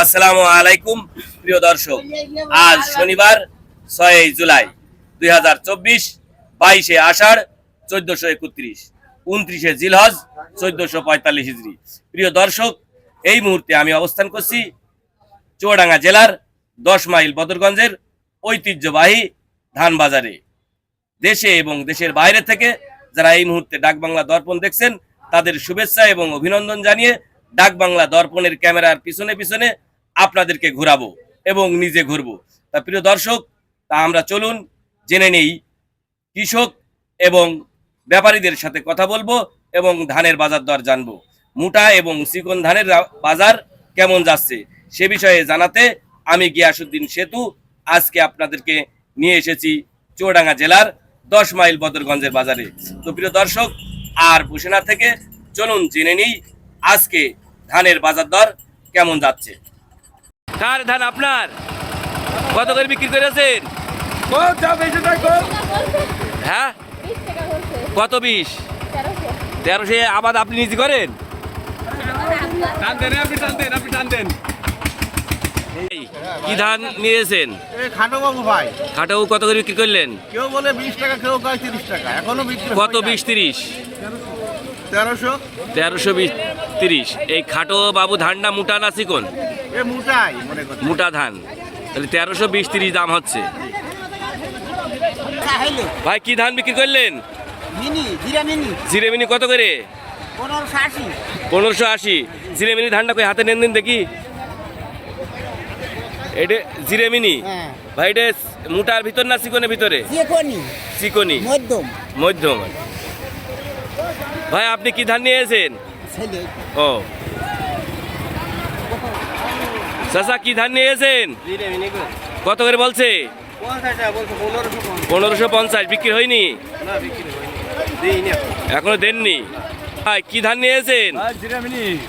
আসসালামু আলাইকুম, প্রিয় দর্শক। আজ শনিবার, ছয় জুলাই, দুই হাজার চব্বিশ, বাইশে আষাঢ়, চোদ্দশো একত্রিশ, উনত্রিশে জিলহজ, চোদ্দশো পঁয়তাল্লিশ হিজড়ি প্রিয় দর্শক, এই মুহূর্তে আমি অবস্থান করছি চুয়াডাঙ্গা জেলার দশ মাইল বদরগঞ্জের ঐতিহ্যবাহী ধান বাজারে। দেশে এবং দেশের বাইরে থেকে যারা এই মুহূর্তে ডাকবাংলা দর্পণ দেখছেন, তাদের শুভেচ্ছা এবং অভিনন্দন জানিয়ে ডাকবাংলা দর্পণের ক্যামেরার পিছনে পিছনে আপনাদেরকে ঘোরাবো এবং নিজে ঘুরবো। তা প্রিয় দর্শক, তা আমরা চলুন, জেনে নেই কৃষক এবং ব্যাপারীদের সাথে কথা বলব এবং ধানের বাজার দর জানব। মোটা এবং চিকন ধানের বাজার কেমন যাচ্ছে সে বিষয়ে জানাতে আমি গিয়াসুদ্দিন সেতু আজকে আপনাদেরকে নিয়ে এসেছি চুয়াডাঙ্গা জেলার দশ মাইল বদরগঞ্জের বাজারে। তো প্রিয় দর্শক, আর বসে না থেকে চলুন, জেনে নিই আজকে ধানের বাজার দর কেমন যাচ্ছে? কার ধান আপনার? কত করে বিক্রি করেছেন? হ্যাঁ? কত বিশ? তেরোশো। আবাদ আপনি নিজে করেন? এই, কি ধান নিয়েছেন? এই খাটো ভাই। খাটাও কত করে বিক্রি করলেন? কেউ বলে বিশ টাকা কেউ কয় তিরিশ টাকা। এখনও কত বিশ তিরিশ? তেরোশো? তেরোশো তিরিশ। এই খাটো বাবু ধানটা মোটা না চিকন? মনে মোটা ধান। তাহলে তেরোশো বিশ তিরিশ দাম হচ্ছে। ভাই কি ধান বিক্রি করলেন? মিনি জিরা মিনি। কত করে? পনেরোশো আশি। আশি। জিরেমিনি ধানটা কই হাতে নেন দিন দেখি। এটা জিরেমিনি হ্যাঁ। ভাই এটা মোটার ভিতর না চিকনের ভিতরে? চিকনি। মধ্যম। মধ্যম। ভাই আপনি কি ধান নিয়েছেন ও। চাচা কি ধান নিয়েছেন কত করে বলছে? পনেরোশো পঞ্চাশ। বিক্রি হয়নি? এখনও দেননি? ভাই কি ধান নিয়েছেন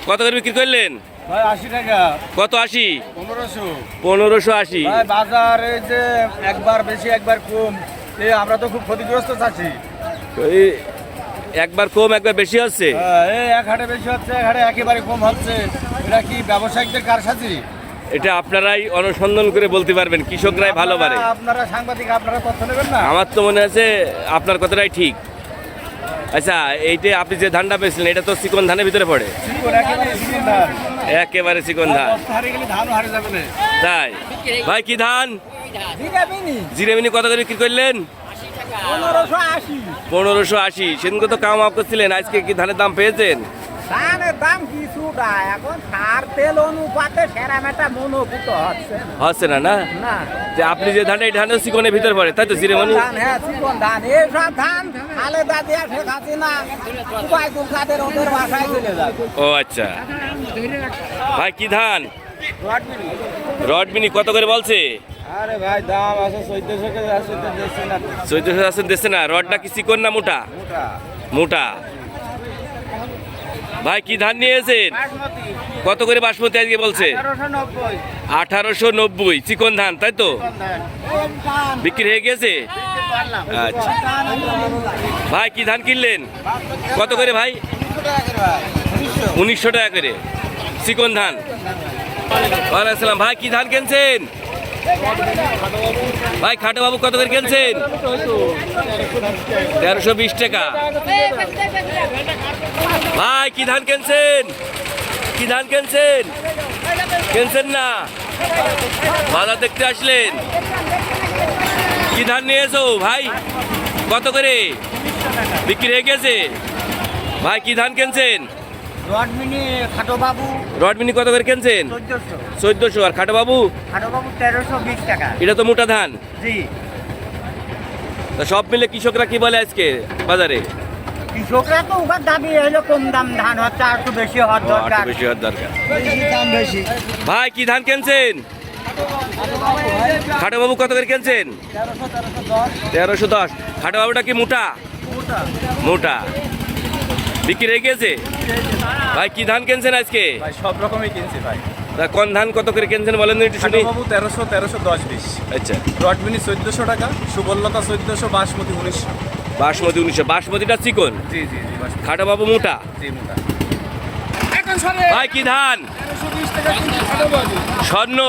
কত করে বিক্রি করলেন? ভাই আশি টাকা। কত আশি? পনেরোশো। পনেরোশো আশি। ভাই বাজারে যে একবার বেশি একবার কম। আমরা তো খুব ক্ষতিগ্রস্ত চাচ্ছি একবার কম একবার বেশি হচ্ছে? এই এক হাটে বেশি হচ্ছে এক হাটে একেবারে কম হচ্ছে। এটা কি ব্যবসায়িকদের কারসাজি? এটা আপনারাই অনুসন্ধান করে বলতে পারবেন কৃষকরাই ভালো পারে। আপনারা- সাংবাদিক আপনারা তথ্য নেবেন না? আমার তো মনে আছে আপনার কথাটাই ঠিক। আচ্ছা এইটা আপনি যে ধানটা পেয়েছিলেন এটা তো চিকন ধানের ভিতরে পড়ে? একেবারে চিকন ধান। তাই। ভাই কি ধান? জিরা মিনি জিরেমিনি কত করে কি করলেন? পনেরোশো আশি। সেদিনকে তো কাম আপ করছিলেন আজকে কি ধানের দাম পেয়েছেন? ধানের দাম এখন সার তেল অনুপাতে সেরাম একটা মনোভূত হচ্ছে। না। হচ্ছে না। যে আপনি যে এই ধানের ভিতরে পড়ে তাই তো জিরেমনি ধান হ্যাঁ চিকন ধান। এইসব ধান খালে দাদিয়া শেখ হাসিনা উপায় দুর্গাদের ওদের বাসায় চলে যাবে ও আচ্ছা। ভাই কি ধান? রডমিনি কত করে বলছে? আরে ভাই দাম আছে চোদ্দশো কেজি আছে তো দেখছি না। চৈত্র আছেন দেশে না। রডটা কি চিকন না মোটা? মোটা। মোটা। ভাই কি ধান নিয়েছেন? কত করে বাসমতি আজকে বলছে? আঠারোশো নব্বই। চিকন ধান তাই তো? বিক্রি হয়ে গেছে? আচ্ছা। ভাই কি ধান কিনলেন? কত করে ভাই? উনিশশো টাকা করে চিকন ধান। ভাই কি ধান কিনছেন? ভাই খাটো বাবু কত করে কিনছেন তেরোশো বিশ টাকা। ভাই, কি ধান কিনছেন কি ধান কিনছেন কিনছেন না? বাজার দেখতে আসলেন। কি ধান নিয়েছো ভাই? কত করে? বিক্রি হয়ে গেছে? ভাই, কি ধান কিনছেন রডমিনি কত করে কিনছেন? চোদ্দশো। আর খাটো বাবু তেরোশো বিশ টাকা। এটা তো মোটা ধান। জি। তা সব মিলে কৃষকরা কি বলে আজকে বাজারে? কৃষকরা তো উপার দাবি হলো কম দাম ধান হচ্ছে আর একটু বেশি হওয়ার দরকার। বেশি হওয়ার দরকার। বেশি দাম বেশি। ভাই কি ধান কিনছেন? খাটো বাবু কত করে কিনছেন? তেরোশো দশ। খাটো বাবুটা কি মোটা। মোটা। বিক্রি হয়ে গেছে ভাই কি ধান কিনছেন আজকে? ভাই সব রকমই কিনছি ভাই। তা কোন ধান কত করে কিনছেন বলেন একটু শুনি। বাবু তেরোশো তেরোশো দশ বিশ। আচ্ছা। রডমিনি চোদ্দশো টাকা সুবল্লতা চোদ্দশো বাসমতি উনিশশো। বাসমতি উনিশশো। বাসমতিটা চিকন? জি জি জি বাসমতি। খাটো বাবু মোটা? জি মোটা। ভাই কি ধান? স্বর্ণ?